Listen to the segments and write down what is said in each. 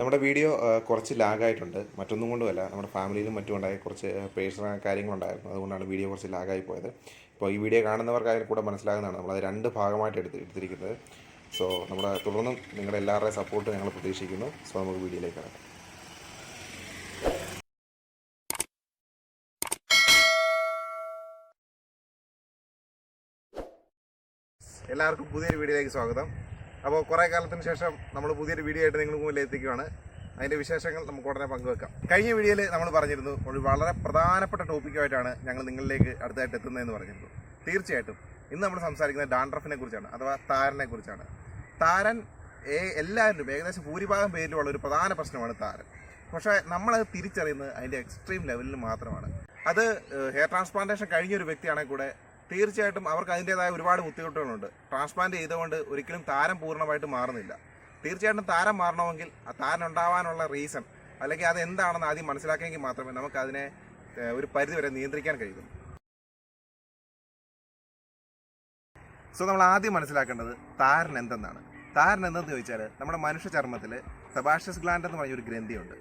നമ്മുടെ വീഡിയോ കുറച്ച് ലാഗായിട്ടുണ്ട്. മറ്റൊന്നും കൊണ്ടുമല്ല. നമ്മുടെ ഫാമിലിയിലും മറ്റും ഉണ്ടായ കുറച്ച് പേഴ്സണൽ കാര്യങ്ങളുണ്ടായിരുന്നു. അതുകൊണ്ടാണ് വീഡിയോ കുറച്ച് ലാഗായി പോയത്. ഇപ്പോൾ ഈ വീഡിയോ കാണുന്നവർക്ക് അതിൽ കൂടെ മനസ്സിലാകുന്നതാണ്. നമ്മളത് രണ്ട് ഭാഗമായിട്ട് എടുത്ത് എടുത്തിരിക്കുന്നത്. സോ നമ്മുടെ തുടർന്നും നിങ്ങളുടെ എല്ലാവരുടെയും സപ്പോർട്ട് ഞങ്ങൾ പ്രതീക്ഷിക്കുന്നു. സോ നമുക്ക് വീഡിയോയിലേക്ക് കിടക്കാം. എല്ലാവർക്കും പുതിയൊരു വീഡിയോയിലേക്ക് സ്വാഗതം. അപ്പോൾ കുറേ കാലത്തിന് ശേഷം നമ്മൾ പുതിയൊരു വീഡിയോ ആയിട്ട് നിങ്ങൾക്ക് മുന്നിൽ എത്തിക്കുകയാണ്. അതിന്റെ വിശേഷങ്ങൾ നമുക്ക് ഉടനെ പങ്കുവെക്കാം. കഴിഞ്ഞ വീഡിയോയിൽ നമ്മൾ പറഞ്ഞിരുന്നു ഒരു വളരെ പ്രധാനപ്പെട്ട ടോപ്പിക്കുമായിട്ടാണ് ഞങ്ങൾ നിങ്ങളിലേക്ക് അടുത്തായിട്ട് എത്തുന്നതെന്ന് പറഞ്ഞിരുന്നു. തീർച്ചയായിട്ടും ഇന്ന് നമ്മൾ സംസാരിക്കുന്നത് ഡാൻഡ്രഫിനെ കുറിച്ചാണ് അഥവാ താരനെ കുറിച്ചാണ്. താരൻ ഏ- എല്ലാവരും ഏകദേശം ഭൂരിഭാഗം പേരിലുള്ള ഒരു പ്രധാന പ്രശ്നമാണ് താരൻ. പക്ഷേ നമ്മളത് തിരിച്ചറിയുന്നത് അതിന്റെ എക്സ്ട്രീം ലെവലിൽ മാത്രമാണ്. അത് ഹെയർ ട്രാൻസ്പ്ലാന്റേഷൻ കഴിഞ്ഞ ഒരു വ്യക്തിയാണെങ്കിൽ കൂടെ തീർച്ചയായിട്ടും അവർക്ക് അതിന്റെതായ ഒരുപാട് ബുദ്ധിമുട്ടുകളുണ്ട്. ട്രാൻസ്പ്ലാന്റ് ചെയ്തുകൊണ്ട് ഒരിക്കലും താരം പൂർണമായിട്ട് മാറുന്നില്ല. തീർച്ചയായിട്ടും താരം മാറണമെങ്കിൽ ആ താരം ഉണ്ടാവാനുള്ള റീസൺ അല്ലെങ്കിൽ അത് എന്താണെന്ന് ആദ്യം മനസ്സിലാക്കിയെങ്കിൽ മാത്രമേ നമുക്ക് അതിനെ ഒരു പരിധിവരെ നിയന്ത്രിക്കാൻ കഴിയൂ. സോ നമ്മൾ ആദ്യം മനസ്സിലാക്കേണ്ടത് താരൻ എന്തെന്നാണ് താരൻ എന്തെന്ന് ചോദിച്ചാൽ നമ്മുടെ മനുഷ്യ ചർമ്മത്തിൽ സെബാഷ്യസ് ഗ്ലാൻഡ് എന്ന് പറഞ്ഞൊരു ഗ്രന്ഥിയുണ്ട്.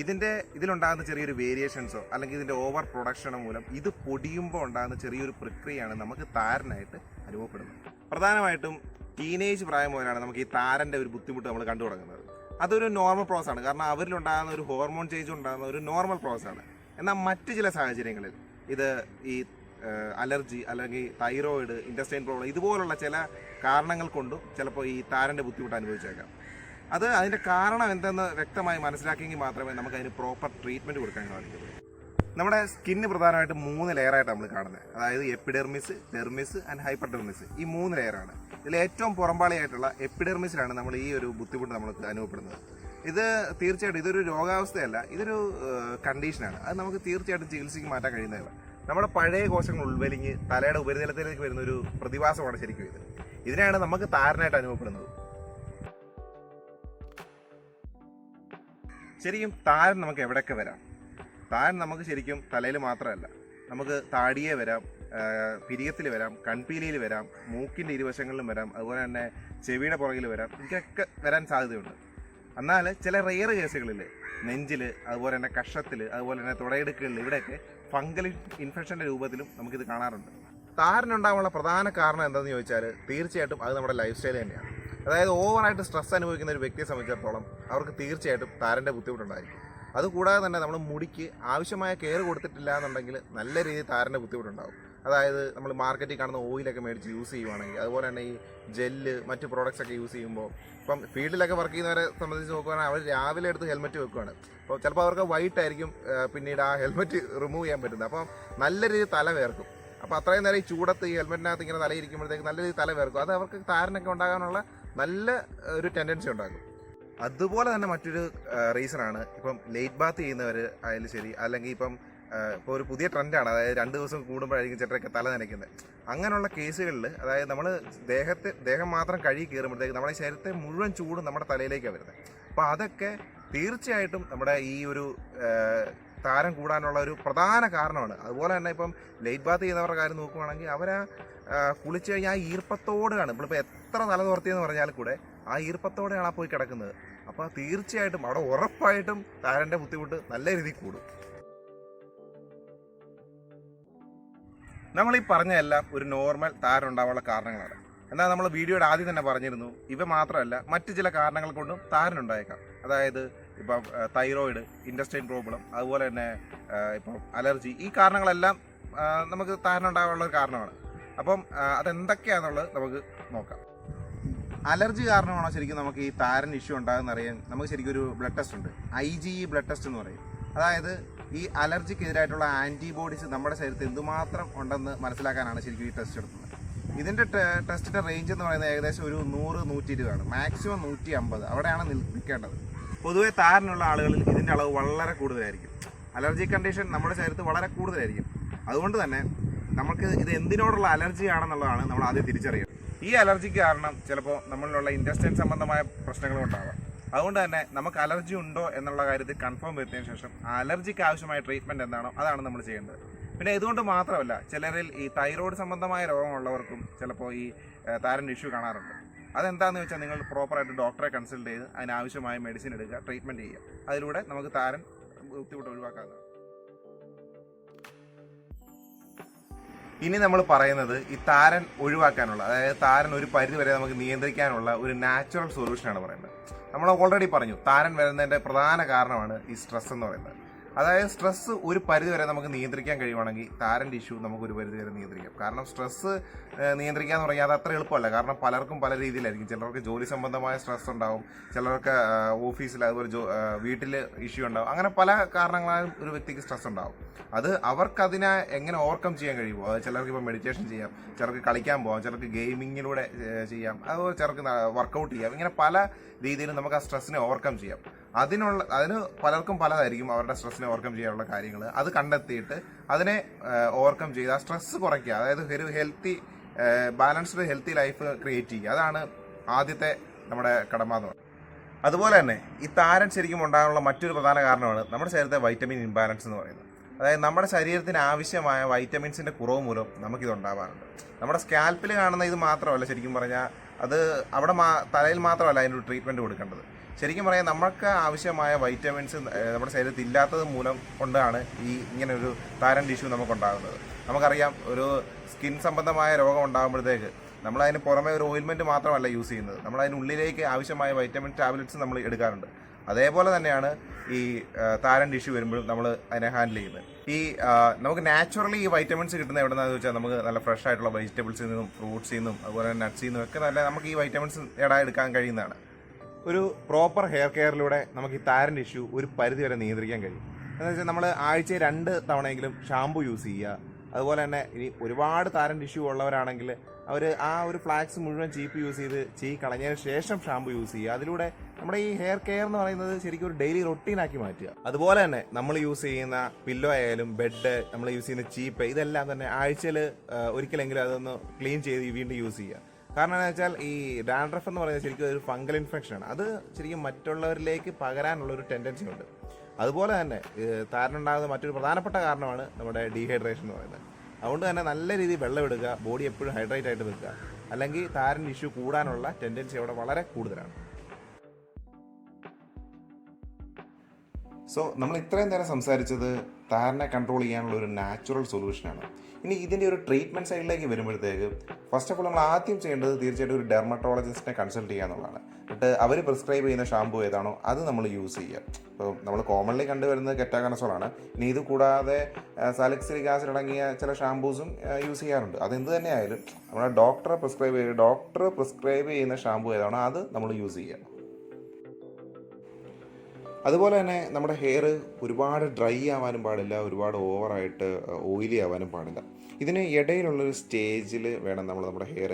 ഇതിന്റെ ഇതിലുണ്ടാകുന്ന ചെറിയൊരു വേരിയേഷൻസോ അല്ലെങ്കിൽ ഇതിന്റെ ഓവർ പ്രൊഡക്ഷനോ മൂലം ഇത് പൊടിയുമ്പോൾ ഉണ്ടാകുന്ന ചെറിയൊരു പ്രക്രിയയാണ് നമുക്ക് താരനായിട്ട് അനുഭവപ്പെടുന്നത്. പ്രധാനമായിട്ടും ടീനേജ് പ്രായം മുതലാണ് നമുക്ക് ഈ താരന്റെ ഒരു ബുദ്ധിമുട്ട് നമ്മൾ കണ്ടു തുടങ്ങുന്നത്. അതൊരു നോർമൽ പ്രോസസ് ആണ്. കാരണം അവരിലുണ്ടാകുന്ന ഒരു ഹോർമോൺ ചേഞ്ച് ഉണ്ടാകുന്ന ഒരു നോർമൽ പ്രോസസ് ആണ്. എന്നാൽ മറ്റ് ചില സാഹചര്യങ്ങളിൽ ഇത് ഈ അലർജി അല്ലെങ്കിൽ തൈറോയിഡ് ഇൻഡസ്റ്റൈൻ പ്രോബ്ലം ഇതുപോലുള്ള ചില കാരണങ്ങൾ കൊണ്ടും ചിലപ്പോൾ ഈ താരന്റെ ബുദ്ധിമുട്ട് അനുഭവിച്ചേക്കാം. അത് അതിന്റെ കാരണം എന്തെന്ന് വ്യക്തമായി മനസ്സിലാക്കിയെങ്കിൽ മാത്രമേ നമുക്ക് അതിന് പ്രോപ്പർ ട്രീറ്റ്മെന്റ് കൊടുക്കാൻ സാധിക്കുള്ളൂ നമ്മുടെ സ്കിന്ന് പ്രധാനമായിട്ട് മൂന്ന് ലെയറായിട്ട് നമ്മൾ കാണുന്നത്. അതായത് epidermis dermis and hyper dermis ഈ മൂന്ന് ലെയറാണ് ഇതിൽ ഏറ്റവും പുറമ്പാളിയായിട്ടുള്ള എപ്പിഡെർമിസിലാണ് നമ്മൾ ഈ ഒരു ബുദ്ധിമുട്ട് നമ്മൾ അനുഭവപ്പെടുന്നത്. ഇത് തീർച്ചയായിട്ടും ഇതൊരു രോഗാവസ്ഥയല്ല ഇതൊരു കണ്ടീഷനാണ് അത് നമുക്ക് തീർച്ചയായിട്ടും ചികിത്സയ്ക്ക് മാറ്റാൻ കഴിയുന്നതല്ല. നമ്മുടെ പഴയ കോശങ്ങൾ ഉൾവലിഞ്ഞ് തലയുടെ ഉപരിതലത്തിലേക്ക് വരുന്ന ഒരു പ്രതിഭാസമാണ് ശരിക്കും ഇത്. ഇതിനെയാണ് നമുക്ക് താരനായിട്ട് അനുഭവപ്പെടുന്നത്. ശരിക്കും താരൻ നമുക്ക് എവിടെയൊക്കെ വരാം? താരൻ നമുക്ക് ശരിക്കും തലയിൽ മാത്രമല്ല. നമുക്ക് താടിയെ വരാം പിരിയത്തിൽ വരാം കൺപീലിയിൽ വരാം മൂക്കിന്റെ ഇരുവശങ്ങളിലും വരാം അതുപോലെ തന്നെ ചെവിയുടെ പുറകിൽ വരാം. ഇതൊക്കെ വരാൻ സാധ്യതയുണ്ട്. എന്നാൽ ചില റെയർ കേസുകളിൽ നെഞ്ചിൽ അതുപോലെ തന്നെ കഷത്തിൽ അതുപോലെ തന്നെ തുടയിടുക്കുകളിൽ ഇവിടെയൊക്കെ ഫംഗൽ ഇൻഫെക്ഷന്റെ രൂപത്തിലും നമുക്കിത് കാണാറുണ്ട്. താരനുണ്ടാകാനുള്ള പ്രധാന കാരണം എന്താണെന്ന് ചോദിച്ചാൽ തീർച്ചയായിട്ടും അത് നമ്മുടെ ലൈഫ് സ്റ്റൈൽ തന്നെയാണ്. അതായത് ഓവറായിട്ട് സ്ട്രെസ് അനുഭവിക്കുന്ന ഒരു വ്യക്തിയെ സംബന്ധിച്ചിടത്തോളം അവർക്ക് തീർച്ചയായിട്ടും താരന്റെ ബുദ്ധിമുട്ടുണ്ടായിരിക്കും. അതുകൂടാതെ തന്നെ നമ്മൾ മുടിക്ക് ആവശ്യമായ കെയർ കൊടുത്തിട്ടില്ല എന്നുണ്ടെങ്കിൽ നല്ല രീതിയിൽ താരന്റെ ബുദ്ധിമുട്ടുണ്ടാകും അതായത് നമ്മൾ മാർക്കറ്റിൽ കാണുന്ന ഓയിലൊക്കെ മേടിച്ച് യൂസ് ചെയ്യുവാണെങ്കിൽ അതുപോലെ തന്നെ ഈ ജെല്ല് മറ്റ് പ്രോഡക്റ്റ്സ് ഒക്കെ യൂസ് ചെയ്യുമ്പോൾ ഇപ്പം ഫീൽഡിലൊക്കെ വർക്ക് ചെയ്യുന്നവരെ സംബന്ധിച്ച് നോക്കുകയാണെങ്കിൽ അവർ രാവിലെ എടുത്ത് ഹെൽമെറ്റ് വെക്കുകയാണ് അപ്പോൾ ചിലപ്പോൾ അവർക്ക് വൈറ്റ് ആയിരിക്കും പിന്നീട് ആ ഹെൽമെറ്റ് റിമൂവ് ചെയ്യാൻ പറ്റുന്നത്. അപ്പം നല്ല രീതിയിൽ തല വേർക്കും. അപ്പോൾ അത്രയും നേരം ഈ ചൂടത്ത് ഈ ഹെൽമെറ്റിനകത്ത് ഇങ്ങനെ തലയിരിക്കുമ്പോഴത്തേക്ക് നല്ല രീതിയിൽ തല വേർക്കും. അത് അവർക്ക് താരനൊക്കെ ഉണ്ടാകാനുള്ള നല്ല ഒരു ടെൻഡൻസി ഉണ്ടാകും. അതുപോലെ തന്നെ മറ്റൊരു റീസണാണ് ഇപ്പം ലേറ്റ് ബാത്ത് ചെയ്യുന്നവർ ആയാലും ശരി അല്ലെങ്കിൽ ഇപ്പം ഇപ്പോൾ ഒരു പുതിയ ട്രെൻഡാണ് അതായത് രണ്ട് ദിവസം കൂടുമ്പോഴായിരിക്കും ചിലരൊക്കെ തല നനയ്ക്കുന്നത്. അങ്ങനെയുള്ള കേസുകളിൽ അതായത് നമ്മൾ ദേഹത്തെ ദേഹം മാത്രം കഴുകി കയറുമ്പോഴത്തേക്ക് നമ്മുടെ ശരീരത്തെ മുഴുവൻ ചൂടും നമ്മുടെ തലയിലേക്കാണ് വരുന്നത്. അപ്പോൾ അതൊക്കെ തീർച്ചയായിട്ടും നമ്മുടെ ഈ ഒരു താരം കൂടാനുള്ള ഒരു പ്രധാന കാരണമാണ്. അതുപോലെ തന്നെ ഇപ്പം ലേറ്റ് ബാത്ത് ചെയ്യുന്നവരുടെ കാര്യം നോക്കുവാണെങ്കിൽ അവർ കുളിച്ച് കഴിഞ്ഞാൽ ആ ഈർപ്പത്തോടെയാണ് നമ്മളിപ്പോൾ എത്ര തല നിർത്തിയെന്ന് പറഞ്ഞാൽ കൂടെ ആ ഈർപ്പത്തോടെയാണ് ആ പോയി കിടക്കുന്നത്. അപ്പോൾ തീർച്ചയായിട്ടും അവിടെ ഉറപ്പായിട്ടും താരന്റെ ബുദ്ധിമുട്ട് നല്ല രീതിയിൽ കൂടും. നമ്മൾ ഈ പറഞ്ഞതെല്ലാം ഒരു നോർമൽ താരം ഉണ്ടാവാനുള്ള കാരണങ്ങളാണ്. എന്നാൽ നമ്മൾ വീഡിയോയുടെ ആദ്യം തന്നെ പറഞ്ഞിരുന്നു ഇവ മാത്രമല്ല മറ്റ് ചില കാരണങ്ങൾ കൊണ്ടും താരൻ ഉണ്ടായേക്കാം. അതായത് ഇപ്പം തൈറോയിഡ് ഇൻഡസ്റ്റൈൻ പ്രോബ്ലം അതുപോലെ തന്നെ ഇപ്പം അലർജി ഈ കാരണങ്ങളെല്ലാം നമുക്ക് താരൻ ഉണ്ടാകാനുള്ള ഒരു കാരണമാണ്. അപ്പം അതെന്തൊക്കെയാണെന്നുള്ളത് നമുക്ക് നോക്കാം. അലർജി കാരണമാണോ ശരിക്കും നമുക്ക് ഈ താരൻ ഇഷ്യൂ ഉണ്ടാകുന്ന അറിയാൻ നമുക്ക് ശരിക്കും ഒരു ബ്ലഡ് ടെസ്റ്റ് ഉണ്ട്. I G E blood test എന്ന് പറയും. അതായത് ഈ അലർജിക്കെതിരായിട്ടുള്ള ആന്റിബോഡീസ് നമ്മുടെ ശരീരത്തിൽ എന്തുമാത്രം ഉണ്ടെന്ന് മനസ്സിലാക്കാനാണ് ശരിക്കും ഈ ടെസ്റ്റ് എടുക്കുന്നത്. ഇതിന്റെ ടെസ്റ്റിന്റെ റേഞ്ച് എന്ന് പറയുന്നത് ഏകദേശം ഒരു നൂറ് നൂറ്റി ഇരുപതാണ് മാക്സിമം നൂറ്റി അമ്പത് അവിടെയാണ് നിൽ- നിൽക്കേണ്ടത്. പൊതുവെ താരനുള്ള ആളുകളിൽ ഇതിന്റെ അളവ് വളരെ കൂടുതലായിരിക്കും. അലർജി കണ്ടീഷൻ നമ്മുടെ ശരീരത്തിൽ വളരെ കൂടുതലായിരിക്കും. അതുകൊണ്ട് തന്നെ നമുക്ക് ഇത് എന്തിനോടുള്ള അലർജി ആണെന്നുള്ളതാണ് നമ്മൾ ആദ്യം തിരിച്ചറിയുന്നത് ഈ അലർജിക്ക് കാരണം ചിലപ്പോൾ നമ്മളിലുള്ള ഇൻഡസ്റ്റൈൻ സംബന്ധമായ പ്രശ്നങ്ങളും ഉണ്ടാവാം. അതുകൊണ്ട് തന്നെ നമുക്ക് അലർജി ഉണ്ടോ എന്നുള്ള കാര്യത്തിൽ കൺഫേം വരുത്തിയതിനു ശേഷം അലർജിക്ക് ആവശ്യമായ ട്രീറ്റ്മെന്റ് എന്താണോ അതാണ് നമ്മൾ ചെയ്യേണ്ടത്. പിന്നെ ഇതുകൊണ്ട് മാത്രമല്ല ചിലരിൽ ഈ തൈറോയ്ഡ് സംബന്ധമായ രോഗമുള്ളവർക്കും ചിലപ്പോൾ ഈ താരന്റെ ഇഷ്യൂ കാണാറുണ്ട്. അതെന്താണെന്ന് വെച്ചാൽ നിങ്ങൾ പ്രോപ്പറായിട്ട് ഡോക്ടറെ കൺസൾട്ട് ചെയ്ത് അതിനാവശ്യമായ മെഡിസിൻ എടുക്കുക ട്രീറ്റ്മെന്റ് ചെയ്യുക. അതിലൂടെ നമുക്ക് താരൻ ബുദ്ധിമുട്ട് ഒഴിവാക്കാവുന്നതാണ്. ഇനി നമ്മൾ പറയുന്നത് ഈ താരൻ ഒഴിവാക്കാനുള്ള അതായത് താരൻ ഒരു പരിധി വരെ നമുക്ക് നിയന്ത്രിക്കാനുള്ള ഒരു നാച്ചുറൽ സൊല്യൂഷനാണ് പറയുന്നത്. നമ്മൾ ഓൾറെഡി പറഞ്ഞു താരൻ വരുന്നതിന്റെ പ്രധാന കാരണമാണ് ഈ സ്ട്രെസ് എന്ന് പറയുന്നത്. അതായത് സ്ട്രെസ് ഒരു പരിധിവരെ നമുക്ക് നിയന്ത്രിക്കാൻ കഴിയുവാണെങ്കിൽ താരന്റെ ഇഷ്യൂ നമുക്ക് ഒരു പരിധിവരെ നിയന്ത്രിക്കാം. കാരണം സ്ട്രെസ് നിയന്ത്രിക്കുക എന്ന് പറഞ്ഞാൽ അത് അത്ര എളുപ്പമല്ല. കാരണം പലർക്കും പല രീതിയിലായിരിക്കും. ചിലർക്ക് ജോലി സംബന്ധമായ സ്ട്രെസ് ഉണ്ടാവും. ചിലർക്ക് ഓഫീസിൽ അതുപോലെ ജോ വീട്ടിൽ ഇഷ്യൂ ഉണ്ടാവും. അങ്ങനെ പല കാരണങ്ങളാലും ഒരു വ്യക്തിക്ക് സ്ട്രെസ് ഉണ്ടാവും. അത് അവർക്കതിനെ എങ്ങനെ ഓവർകം ചെയ്യാൻ കഴിയുമോ? അത് ചിലർക്ക് ഇപ്പോൾ മെഡിറ്റേഷൻ ചെയ്യാം ചിലർക്ക് കളിക്കാൻ പോകാം ചിലർക്ക് ഗെയിമിങ്ങിലൂടെ ചെയ്യാം അതുപോലെ ചിലർക്ക് വർക്കൗട്ട് ചെയ്യാം. ഇങ്ങനെ പല രീതിയിലും നമുക്ക് ആ സ്ട്രെസ്സിനെ ഓവർകം ചെയ്യാം. അതിനുള്ള അതിന് പലർക്കും പലതായിരിക്കും അവരുടെ സ്ട്രെസ്സിനെ ഓവർകം ചെയ്യാനുള്ള കാര്യങ്ങൾ അത് കണ്ടെത്തിയിട്ട് അതിനെ ഓവർകം ചെയ്ത് ആ സ്ട്രെസ്സ് കുറയ്ക്കുക. അതായത് ഒരു healthy balanced healthy life create ചെയ്യുക. അതാണ് ആദ്യത്തെ നമ്മുടെ കടമ എന്ന് പറയുന്നത്. അതുപോലെ തന്നെ ഈ താരൻ ശരിക്കും ഉണ്ടാകാനുള്ള മറ്റൊരു പ്രധാന കാരണമാണ് നമ്മുടെ ശരീരത്തെ വൈറ്റമിൻ ഇംബാലൻസ് എന്ന് പറയുന്നത്. അതായത് നമ്മുടെ ശരീരത്തിന് ആവശ്യമായ വൈറ്റമിൻസിന്റെ കുറവ് മൂലം നമുക്കിത് ഉണ്ടാവാറുണ്ട്. നമ്മുടെ സ്കാൽപ്പിൽ കാണുന്ന ഇത് മാത്രമല്ല ശരിക്കും പറഞ്ഞാൽ അത് അവിടെ തലയിൽ മാത്രമല്ല അതിന്റെ ട്രീറ്റ്മെന്റ് കൊടുക്കേണ്ടത്. ശരിക്കും പറയാം നമുക്ക് ആവശ്യമായ വൈറ്റമിൻസ് നമ്മുടെ ശരീരത്തിൽ ഇല്ലാത്തത് മൂലം കൊണ്ടാണ് ഈ ഇങ്ങനെ ഒരു താരൻ ടിഷ്യൂ നമുക്കുണ്ടാകുന്നത്. നമുക്കറിയാം ഒരു സ്കിൻ സംബന്ധമായ രോഗം ഉണ്ടാകുമ്പോഴത്തേക്ക് നമ്മൾ അതിന് പുറമെ ഒരു ഓയിൽമെന്റ് മാത്രമല്ല യൂസ് ചെയ്യുന്നത്. നമ്മൾ അതിനുള്ളിലേക്ക് ആവശ്യമായ വൈറ്റമിൻ ടാബ്ലറ്റ്സ് നമ്മൾ എടുക്കാറുണ്ട്. അതേപോലെ തന്നെയാണ് ഈ താരൻ ടിഷ്യൂ വരുമ്പോഴും നമ്മൾ അതിനെ ഹാൻഡിൽ ചെയ്യുന്നത്. ഈ നമുക്ക് നാച്ചുറലി ഈ വൈറ്റമിൻസ് കിട്ടുന്ന എവിടെ നിന്നാന്ന് വെച്ചാൽ നമുക്ക് നല്ല ഫ്രഷ് ആയിട്ടുള്ള വെജിറ്റബിൾസിൽ നിന്നും ഫ്രൂട്ട്സിൽ നിന്നും അതുപോലെ നട്ട്സിൽ നിന്നും ഒക്കെ നല്ല നമുക്ക് ഈ വൈറ്റമിൻസ് എടാ എടുക്കാൻ കഴിയുന്നതാണ്. ഒരു പ്രോപ്പർ ഹെയർ കെയറിലൂടെ നമുക്ക് ഈ താരന്റെ ഇഷ്യൂ ഒരു പരിധി വരെ നിയന്ത്രിക്കാൻ കഴിയും. എന്ന് വെച്ചാൽ നമ്മൾ ആഴ്ചയിൽ രണ്ട് തവണയെങ്കിലും ഷാമ്പു യൂസ് ചെയ്യുക. അതുപോലെ തന്നെ ഇനി ഒരുപാട് താരന്റെ ഇഷ്യൂ ഉള്ളവരാണെങ്കിൽ അവർ ആ ഒരു ഫ്ലാക്സ് മുഴുവൻ ചീപ്പ് യൂസ് ചെയ്ത് ചീ കളഞ്ഞതിന് ശേഷം ഷാമ്പു യൂസ് ചെയ്യുക. അതിലൂടെ നമ്മുടെ ഈ ഹെയർ കെയർ എന്ന് പറയുന്നത് ശരിക്കും ഒരു ഡെയിലി റൊട്ടീനാക്കി മാറ്റുക. അതുപോലെ തന്നെ നമ്മൾ യൂസ് ചെയ്യുന്ന പില്ലോ ആയാലും ബെഡ് നമ്മൾ യൂസ് ചെയ്യുന്ന ചീപ്പ് ഇതെല്ലാം തന്നെ ആഴ്ചയിൽ ഒരിക്കലെങ്കിലും അതൊന്ന് ക്ലീൻ ചെയ്ത് വീണ്ടും യൂസ് ചെയ്യുക. കാരണം എന്താ വെച്ചാൽ ഈ ഡാൻഡ്രഫ് എന്ന് പറയുന്നത് ശരിക്കും ഒരു ഫംഗൽ ഇൻഫെക്ഷൻ ആണ്. അത് ശരിക്കും മറ്റുള്ളവരിലേക്ക് പകരാനുള്ള ഒരു ടെൻഡൻസി ഉണ്ട്. അതുപോലെ തന്നെ താരനുണ്ടാകുന്ന മറ്റൊരു പ്രധാനപ്പെട്ട കാരണമാണ് നമ്മുടെ ഡീഹൈഡ്രേഷൻ എന്ന് പറയുന്നത്. അതുകൊണ്ട് തന്നെ നല്ല രീതിയിൽ വെള്ളം എടുക്കുക ബോഡി എപ്പോഴും ഹൈഡ്രേറ്റ് ആയിട്ട് വെക്കുക അല്ലെങ്കിൽ താരൻ ഇഷ്യൂ കൂടാനുള്ള ടെൻഡൻസി അവിടെ വളരെ കൂടുതലാണ്. സോ നമ്മൾ ഇത്രയും നേരം സംസാരിച്ചത് താരനെ കൺട്രോൾ ചെയ്യാനുള്ള ഒരു നാച്ചുറൽ സൊല്യൂഷനാണ് ഇനി ഇതിന്റെ ഒരു ട്രീറ്റ്മെന്റ് സൈഡിലേക്ക് വരുമ്പോഴത്തേക്ക് ഫസ്റ്റ് ഓഫ് ഓൾ നമ്മൾ ആദ്യം ചെയ്യേണ്ടത് തീർച്ചയായിട്ടും ഒരു ഡെർമറ്റോളജിസ്റ്റിനെ കൺസൾട്ട് ചെയ്യുക എന്നുള്ളതാണ്. എന്നിട്ട് അവർ പ്രിസ്ക്രൈബ് ചെയ്യുന്ന ഷാമ്പു ഏതാണോ അത് നമ്മൾ യൂസ് ചെയ്യുക. ഇപ്പോൾ നമ്മൾ കോമൺലി കണ്ടുവരുന്നത് കെറ്റാകണസോളാണ് ഇനി ഇത് കൂടാതെ സാലിക്സിലിക് ആസിഡ് അടങ്ങിയ ചില ഷാമ്പൂസും യൂസ് ചെയ്യാറുണ്ട്. അതെന്ത് തന്നെ ആയാലും നമ്മുടെ ഡോക്ടറെ പ്രിസ്ക്രൈബ് ചെയ്യുക ഡോക്ടർ പ്രിസ്ക്രൈബ് ചെയ്യുന്ന ഷാമ്പു ഏതാണോ അത് നമ്മൾ യൂസ് ചെയ്യുക. അതുപോലെ തന്നെ നമ്മുടെ ഹെയർ ഒരുപാട് ഡ്രൈ ആവാനും പാടില്ല ഒരുപാട് ഓവറായിട്ട് ഓയിലി ആവാനും പാടില്ല. ഇതിന് ഇടയിലുള്ളൊരു സ്റ്റേജിൽ വേണം നമ്മൾ നമ്മുടെ ഹെയർ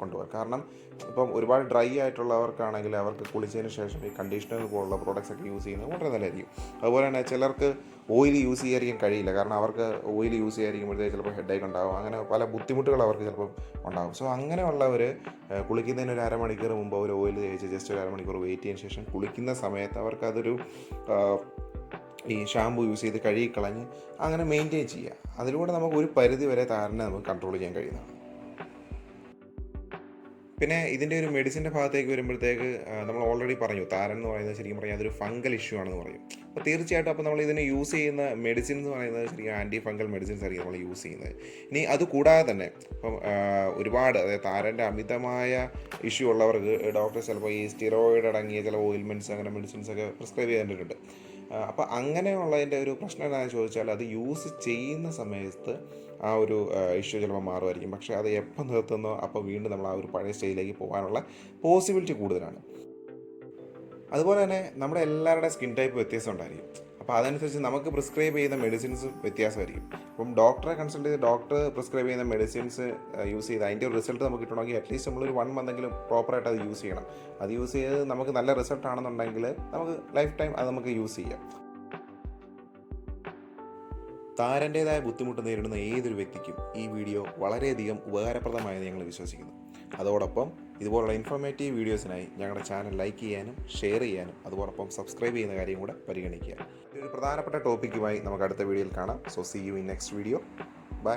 കൊണ്ടുപോകാൻ. കാരണം ഇപ്പം ഒരുപാട് ഡ്രൈ ആയിട്ടുള്ളവർക്കാണെങ്കിൽ അവർക്ക് കുളിച്ചതിന് ശേഷം ഈ കണ്ടീഷണർ പോലുള്ള പ്രോഡക്റ്റ്സ് ഒക്കെ യൂസ് ചെയ്യുന്നത് വളരെ നല്ലതായിരിക്കും. അതുപോലെ തന്നെ ചിലർക്ക് ഓയിൽ യൂസ് ചെയ്യാതിരിക്കാൻ കഴിയില്ല. കാരണം അവർക്ക് ഓയിൽ യൂസ് ചെയ്യാതിരിക്കുമ്പോഴത്തേക്ക് ചിലപ്പോൾ ഹെഡേക്ക് ഉണ്ടാകും അങ്ങനെ പല ബുദ്ധിമുട്ടുകൾ അവർക്ക് ചിലപ്പോൾ ഉണ്ടാകും സോ അങ്ങനെയുള്ളവർ കുളിക്കുന്നതിന് ഒരു അരമണിക്കൂർ മുമ്പ് അവർ ഓയിൽ തേച്ച് ജസ്റ്റ് ഒരു അരമണിക്കൂർ വെയിറ്റ് ചെയ്തതിന് ശേഷം കുളിക്കുന്ന സമയത്ത് അവർക്ക് അതൊരു ഈ ഷാമ്പു യൂസ് ചെയ്ത് കഴുകി കളഞ്ഞ് അങ്ങനെ മെയിന്റെയിൻ ചെയ്യുക. അതിലൂടെ നമുക്ക് ഒരു പരിധി വരെ താരനെ നമുക്ക് കൺട്രോൾ ചെയ്യാൻ കഴിയുന്നതാണ്. പിന്നെ ഇതിന്റെ ഒരു മെഡിസിന്റെ ഭാഗത്തേക്ക് വരുമ്പോഴത്തേക്ക് നമ്മൾ ഓൾറെഡി പറഞ്ഞു താരൻ എന്ന് പറയുന്നത് ശരിക്കും പറഞ്ഞാൽ അതൊരു ഫംഗൽ ഇഷ്യൂ ആണെന്ന് പറയും. അപ്പോൾ തീർച്ചയായിട്ടും അപ്പോൾ നമ്മൾ ഇതിന് യൂസ് ചെയ്യുന്ന മെഡിസിൻ എന്ന് പറയുന്നത് ശരിക്കും ആന്റി ഫംഗൽ മെഡിസിൻസ് ആയിരിക്കും നമ്മൾ യൂസ് ചെയ്യുന്നത്. ഇനി അത് കൂടാതെ തന്നെ ഇപ്പം ഒരുപാട് അതായത് താരന്റെ അമിതമായ ഇഷ്യൂ ഉള്ളവർക്ക് ഡോക്ടർ ചിലപ്പോൾ ഈ സ്റ്റിറോയിഡ് അടങ്ങിയ ചില ഓയിൽമെന്റ്സ് അങ്ങനെ മെഡിസിൻസ് ഒക്കെ പ്രിസ്ക്രൈബ് ചെയ്തിട്ടുണ്ട് അപ്പോൾ അങ്ങനെയുള്ളതിന്റെ ഒരു പ്രശ്നം എന്താണെന്ന് ചോദിച്ചാൽ അത് യൂസ് ചെയ്യുന്ന സമയത്ത് ആ ഒരു ഇഷ്യൂ ചിലപ്പോൾ മാറുമായിരിക്കും. പക്ഷേ അത് എപ്പോൾ നിർത്തുന്നോ അപ്പോൾ വീണ്ടും നമ്മൾ ആ ഒരു പഴയ സ്റ്റേജിലേക്ക് പോകാനുള്ള പോസിബിലിറ്റി കൂടുതലാണ്. അതുപോലെ തന്നെ നമ്മുടെ എല്ലാവരുടെ സ്കിൻ ടൈപ്പ് വ്യത്യാസം ഉണ്ടായിരിക്കും. അപ്പോൾ അതനുസരിച്ച് നമുക്ക് പ്രിസ്ക്രൈബ് ചെയ്യുന്ന മെഡിസിൻസ് വ്യത്യാസമായിരിക്കും. അപ്പം ഡോക്ടറെ കൺസൾട്ട് ചെയ്ത് ഡോക്ടർ പ്രിസ്ക്രൈബ് ചെയ്യുന്ന മെഡിസിൻസ് യൂസ് ചെയ്ത് അതിന്റെ ഒരു റിസൾട്ട് നമുക്ക് കിട്ടണമെങ്കിൽ അറ്റ്ലീസ്റ്റ് നമ്മളൊരു വൺ മന്തെങ്കിലും പ്രോപ്പറായിട്ട് അത് യൂസ് ചെയ്യണം. അത് യൂസ് ചെയ്ത് നമുക്ക് നല്ല റിസൾട്ട് ആണെന്നുണ്ടെങ്കിൽ നമുക്ക് ലൈഫ് ടൈം അത് നമുക്ക് യൂസ് ചെയ്യാം. താരന്റേതായ ബുദ്ധിമുട്ട് നേരിടുന്ന ഏതൊരു വ്യക്തിക്കും ഈ വീഡിയോ വളരെയധികം ഉപകാരപ്രദമായെന്ന് ഞങ്ങൾ വിശ്വസിക്കുന്നു. അതോടൊപ്പം ഇതുപോലുള്ള ഇൻഫോർമേറ്റീവ് വീഡിയോസിനായി ഞങ്ങളുടെ ചാനൽ ലൈക്ക് ചെയ്യാനും ഷെയർ ചെയ്യാനും അതോടൊപ്പം സബ്സ്ക്രൈബ് ചെയ്യുന്ന കാര്യം കൂടെ പരിഗണിക്കുക. ഒരു പ്രധാനപ്പെട്ട ടോപ്പിക്കുമായി നമുക്ക് അടുത്ത വീഡിയോയിൽ കാണാം. So see you in next video bye